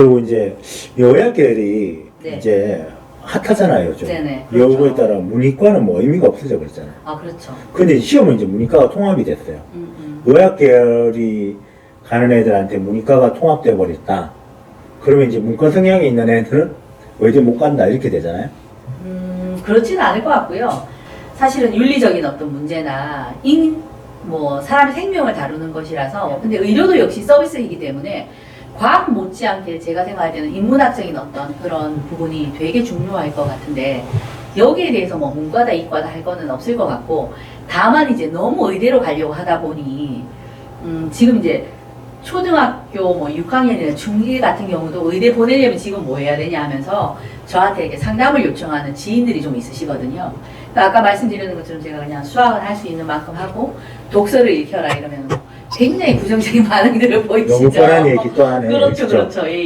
그리고 이제 여야 계열이 네. 이제 핫하잖아요, 요즘. 네네. 여거에 그렇죠. 따라 문이과는 뭐 의미가 없어져 버렸잖아요. 아 그렇죠. 근데 시험은 이제 문이과가 통합이 됐어요. 음, 음. 의학 계열이 가는 애들한테 문이과가 통합돼 버렸다. 그러면 이제 문과 성향이 있는 애들은 외대 못 간다 이렇게 되잖아요. 음, 그렇지는 않을 것 같고요. 사실은 윤리적인 어떤 문제나 인, 뭐 사람의 생명을 다루는 것이라서 근데 의료도 역시 서비스이기 때문에 과학 못지않게 제가 생각할 때는 인문학적인 어떤 그런 부분이 되게 중요할 것 같은데 여기에 대해서 뭐 문과다 이과다 할 거는 없을 것 같고 다만 이제 너무 의대로 가려고 하다 보니 음, 지금 이제 초등학교 뭐 6학년이나 중1 같은 경우도 의대 보내려면 지금 뭐 해야 되냐 하면서 저한테 이렇게 상담을 요청하는 지인들이 좀 있으시거든요. 그러니까 아까 말씀드리는 것처럼 제가 그냥 수학을 할 수 있는 만큼 하고 독서를 읽혀라 이러면 굉장히 부정적인 반응들을 보이시죠. 너무 뻔한 얘기 또 하네. 그렇죠, 그죠? 그렇죠. 예,